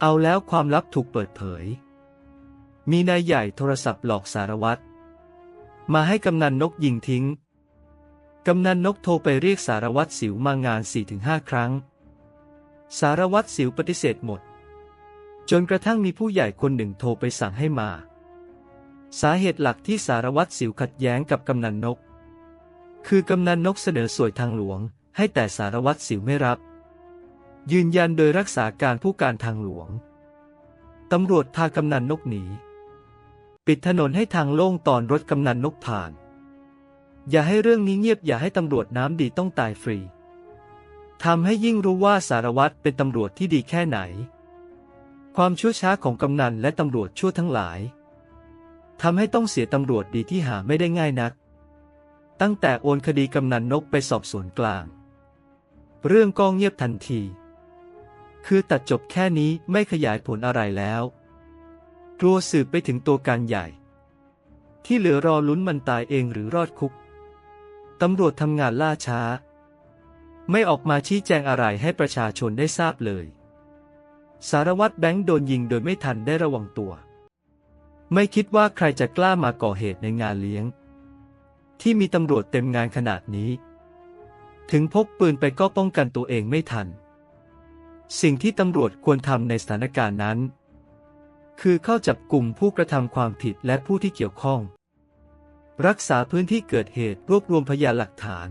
เอาแล้วความลับถูกเปิดเผย มีนายใหญ่โทรศัพท์หลอกสารวัตร มาให้กำนันนกยิงทิ้ง กำนันนกโทรไปเรียกสารวัตรสิวมางาน 4-5 ครั้ง สารวัตรสิวปฏิเสธหมด จนกระทั่งมีผู้ใหญ่คนหนึ่งโทรไปสั่งให้มา สาเหตุหลักที่สารวัตรสิวขัดแย้งกับกำนันนก คือกำนันนกเสนอสวยทางหลวง ให้แต่สารวัตรสิวไม่รับ ยืนยันโดยรักษาการผู้การทางหลวง ตำรวจพากำนันนกหนี ปิดถนนให้ทางโล่งตอนรถกำนันนกผ่าน อย่าให้เรื่องนี้เงียบอย่าให้ตำรวจน้ำดีต้องตายฟรี ทำให้ยิ่งรู้ว่าสารวัตรเป็นตำรวจที่ดีแค่ไหน ความชั่วช้าของกำนันและตำรวจชั่วทั้งหลายทำให้ต้องเสียตำรวจดีที่หาไม่ได้ง่ายนัก ตั้งแต่โอนคดีกำนันนกไปสอบสวนกลาง เรื่องก็เงียบทันที คือตัดจบแค่นี้ไม่ขยายผลอะไรแล้ว กลัวสืบไปถึงตัวการใหญ่ ที่เหลือรอลุ้นมันตายเองหรือรอดคุก ตำรวจทำงานล่าช้า ไม่ออกมาชี้แจงอะไรให้ประชาชนได้ทราบเลย สารวัตรแบงค์โดนยิงโดยไม่ทันได้ระวังตัว ไม่คิดว่าใครจะกล้ามาก่อเหตุในงานเลี้ยง ที่มีตำรวจเต็มงานขนาดนี้ ถึงพกปืนไปก็ป้องกันตัวเองไม่ทัน สิ่งที่ตำรวจควรทำในสถานการณ์นั้น คือเข้าจับกลุ่มผู้กระทำความผิดและผู้ที่เกี่ยวข้อง รักษาพื้นที่เกิดเหตุรวบรวมพยานหลักฐาน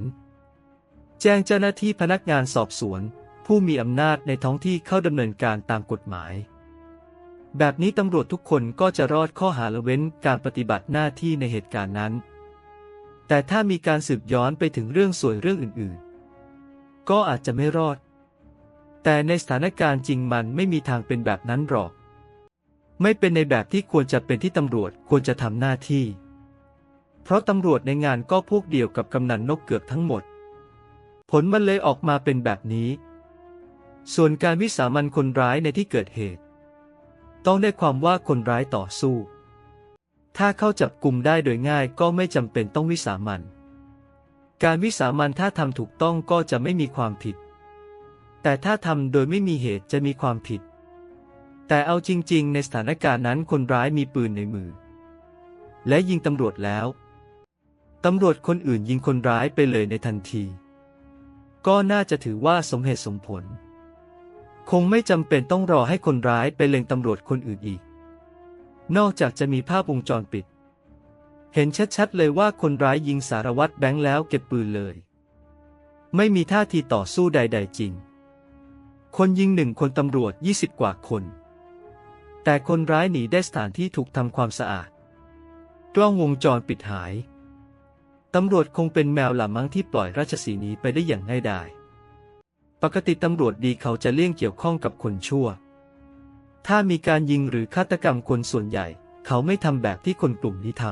แจ้งเจ้าหน้าที่พนักงานสอบสวน ผู้มีอำนาจในท้องที่เข้าดำเนินการตามกฎหมาย แบบนี้ตำรวจทุกคนก็จะรอดข้อหาละเว้นการปฏิบัติหน้าที่ในเหตุการณ์นั้น แต่ถ้ามีการสืบย้อนไปถึงเรื่องสวยเรื่องอื่น ๆ ก็อาจจะไม่รอด แต่ในสถานการณ์จริงมันไม่มีทางเป็นแบบนั้นหรอก ไม่เป็นในแบบที่ควรจะเป็นที่ตำรวจควรจะทำหน้าที่ เพราะตำรวจในงานก็พวกเดียวกับกำนันนกเกือบทั้งหมด ผลมันเลยออกมาเป็นแบบนี้ ส่วนการวิสามันคนร้ายในที่เกิดเหตุ ต้องได้ความว่าคนร้ายต่อสู้ ถ้าเข้าจับกลุ่มได้โดยง่ายก็ไม่จำเป็นต้องวิสามัน การวิสามันถ้าทำถูกต้องก็จะไม่มีความผิด แต่ถ้าทำโดยไม่มีเหตุจะมีความผิด แต่เอาจริง ๆ ในสถานการณ์นั้นคนร้ายมีปืนในมือ และยิงตำรวจแล้วตำรวจคนอื่นยิงคนร้ายไปเลยในทันที ก็น่าจะถือว่าสมเหตุสมผล คงไม่จำเป็นต้องรอให้คนร้ายไปเล็งตำรวจคนอื่นอีก นอกจากจะมีภาพวงจรปิด เห็นชัดๆเลยว่าคนร้ายยิงสารวัตรแบงค์แล้วเก็บปืนเลย ไม่มีท่าทีต่อสู้ใด ๆ จริง คนยิงหนึ่งคนตำรวจ 20 กว่าคน แต่คนร้ายหนีได้สถานที่ถูกทำความสะอาด กล้องวงจรปิดหาย ตำรวจคงเป็นแมวหล่ามั้งที่ปล่อยราชสีนีไปได้อย่างง่ายดาย ปกติตำรวจดีเขาจะเลี่ยงเกี่ยวข้องกับคนชั่ว ถ้ามีการยิงหรือฆาตกรรมคนส่วนใหญ่ เขาไม่ทำแบบที่คนกลุ่มนี้ท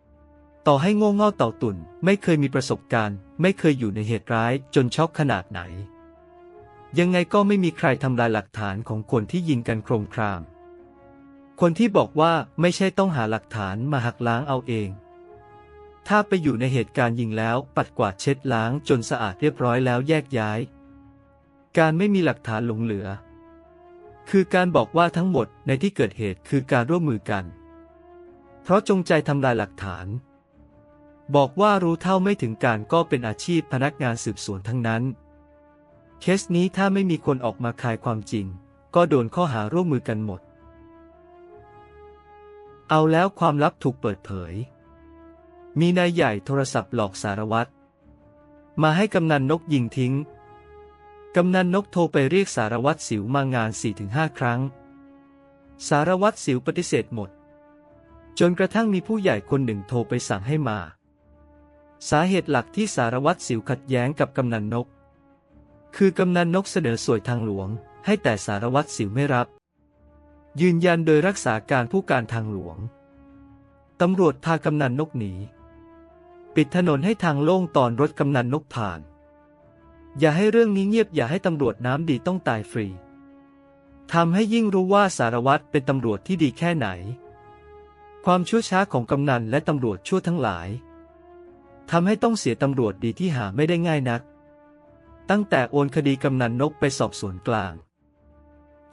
ำ ต่อให้โง่เง่าเต่าตุ่นไม่เคยมีประสบการณ์ ไม่เคยอยู่ในเหตุร้ายจนช็อกขนาดไหน ยังไงก็ไม่มีใครทำลายหลักฐานของคนที่ยิงกันโครมคราม คนที่บอกว่าไม่ใช่ต้องหาหลักฐานมาหักล้างเอาเอง ถ้าไปอยู่ในเหตุการณ์ยิงแล้วปัดกวาดเช็ดล้างจนสะอาดเรียบร้อยแล้วแยกย้าย การไม่มีหลักฐานหลงเหลือ คือการบอกว่าทั้งหมดในที่เกิดเหตุคือการร่วมมือกัน เพราะจงใจทำลายหลักฐาน บอกว่ารู้เท่าไม่ถึงการก็เป็นอาชีพพนักงานสืบสวนทั้งนั้น เคสนี้ถ้าไม่มีคนออกมาคายความจริง ก็โดนข้อหาร่วมมือกันหมด เอาแล้วความลับถูกเปิดเผย มีนายใหญ่โทรศัพท์หลอกสารวัตรมาให้กำนันนกยิงทิ้ง กำนันนกโทรไปเรียกสารวัตรสิวมางาน 4-5 ครั้ง สารวัตรสิวปฏิเสธหมด จนกระทั่งมีผู้ใหญ่คนหนึ่งโทรไปสั่งให้มา สาเหตุหลักที่สารวัตรสิวขัดแย้งกับกำนันนก คือกำนันนกเสนอสวยทางหลวง ให้แต่สารวัตรสิวไม่รับ ยืนยันโดยรักษาการผู้การทางหลวง ตำรวจพากำนันนกหนี ปิดถนนให้ทางโล่งตอนรถกำนันนกผ่าน อย่าให้เรื่องนี้เงียบอย่าให้ตำรวจน้ำดีต้องตายฟรีทำให้ยิ่งรู้ว่าสารวัตรเป็นตำรวจที่ดีแค่ไหน ความชั่วช้าของกำนันและตำรวจชั่วทั้งหลายทำให้ต้องเสียตำรวจดีที่หาไม่ได้ง่ายนัก ตั้งแต่โอนคดีกำนันนกไปสอบสวนกลาง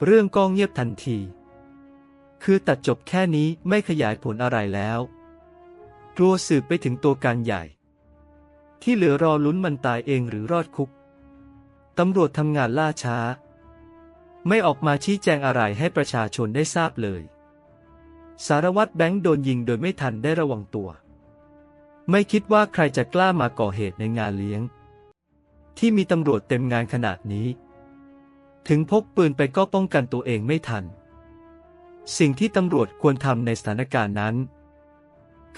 เรื่องก็เงียบทันที คือตัดจบแค่นี้ไม่ขยายผลอะไรแล้ว กลัวสืบไปถึงตัวการใหญ่ ที่เหลือรอลุ้นมันตายเองหรือรอดคุกตำรวจทำงานล่าช้า ไม่ออกมาชี้แจงอะไรให้ประชาชนได้ทราบเลย สารวัตรแบงค์โดนยิงโดยไม่ทันได้ระวังตัว ไม่คิดว่าใครจะกล้ามาก่อเหตุในงานเลี้ยง ที่มีตำรวจเต็มงานขนาดนี้ ถึงพกปืนไปก็ป้องกันตัวเองไม่ทัน สิ่งที่ตำรวจควรทำในสถานการณ์นั้น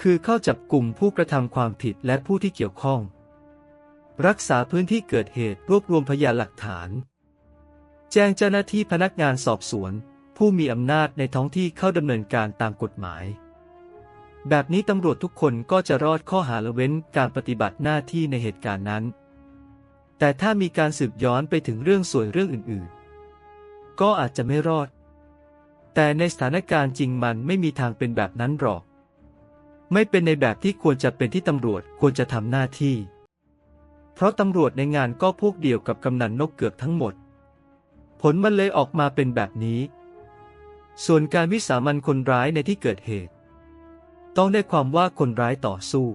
คือเข้าจับกลุ่มผู้กระทำความผิดและผู้ที่เกี่ยวข้อง รักษาพื้นที่เกิดเหตุรวบรวมพยานหลักฐาน แจ้งเจ้าหน้าที่พนักงานสอบสวน ผู้มีอำนาจในท้องที่เข้าดำเนินการตามกฎหมายแบบนี้ตำรวจทุกคนก็จะรอดข้อหาละเว้นการปฏิบัติหน้าที่ในเหตุการณ์นั้น แต่ถ้ามีการสืบย้อนไปถึงเรื่องสวยเรื่องอื่นๆ ก็อาจจะไม่รอด แต่ในสถานการณ์จริงมันไม่มีทางเป็นแบบนั้นหรอก ไม่เป็นในแบบที่ควรจะเป็นที่ตำรวจควรจะทำหน้าที่ เพราะตำรวจในงานก็พวกเดียวกับกำนันนกเกือบทั้งหมด ผลมันเลยออกมาเป็นแบบนี้ ส่วนการวิสามันคนร้ายในที่เกิดเหตุ ต้องได้ความว่าคนร้ายต่อสู้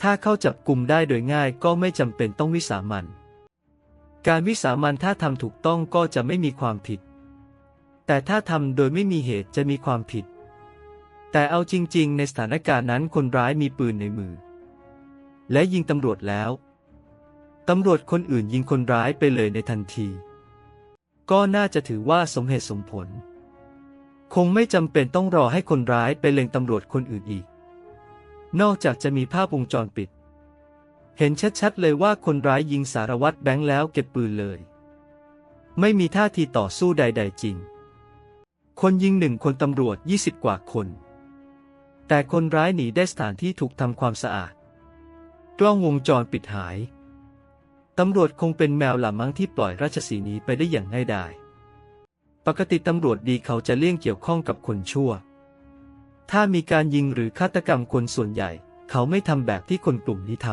ถ้าเข้าจับกลุ่มได้โดยง่ายก็ไม่จำเป็นต้องวิสามัน การวิสามันถ้าทำถูกต้องก็จะไม่มีความผิด แต่ถ้าทำโดยไม่มีเหตุจะมีความผิด แต่เอาจริง ๆ ในสถานการณ์นั้นคนร้ายมีปืนในมือ และยิงตำรวจแล้วตำรวจคนอื่นยิงคนร้ายไปเลยในทันที ก็น่าจะถือว่าสมเหตุสมผล คงไม่จำเป็นต้องรอให้คนร้ายไปเล็งตำรวจคนอื่นอีก นอกจากจะมีภาพวงจรปิด เห็นชัดๆเลยว่าคนร้ายยิงสารวัตรแบงค์แล้วเก็บปืนเลย ไม่มีท่าทีต่อสู้ใด ๆ จริง คนยิงหนึ่งคนตำรวจ 20 กว่าคน แต่คนร้ายหนีได้สถานที่ถูกทำความสะอาด กล้องวงจรปิดหาย ตำรวจคงเป็นแมวหล่ามั้งที่ปล่อยราชสีนีไปได้อย่างง่ายดายปกติตำรวจดีเขาจะเลี่ยงเกี่ยวข้องกับคนชั่ว ถ้ามีการยิงหรือฆาตกรรมคนส่วนใหญ่ เขาไม่ทำแบบที่คนกลุ่มนี้ท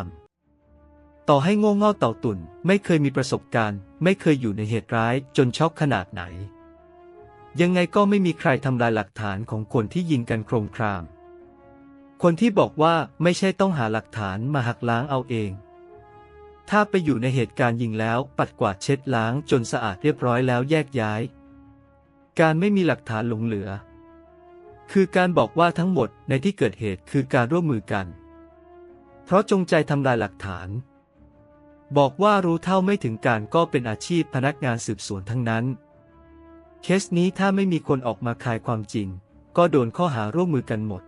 ำ ต่อให้โง่เง่าเต่าตุ่น ไม่เคยมีประสบการณ์ ไม่เคยอยู่ในเหตุร้ายจนช็อกขนาดไหน ยังไงก็ไม่มีใครทำลายหลักฐานของคนที่ยิงกันโครมคราม คนที่บอกว่าไม่ใช่ต้องหาหลักฐานมาหักล้างเอาเอง ถ้าไปอยู่ในเหตุการณ์ยิงแล้วปัดกวาดเช็ดล้างจนสะอาดเรียบร้อยแล้วแยกย้าย การไม่มีหลักฐานหลงเหลือ คือการบอกว่าทั้งหมดในที่เกิดเหตุคือการร่วมมือกัน เพราะจงใจทำลายหลักฐาน บอกว่ารู้เท่าไม่ถึงการก็เป็นอาชีพพนักงานสืบสวนทั้งนั้น เคสนี้ถ้าไม่มีคนออกมาคลายความจริง ก็โดนข้อหาร่วมมือกันหมด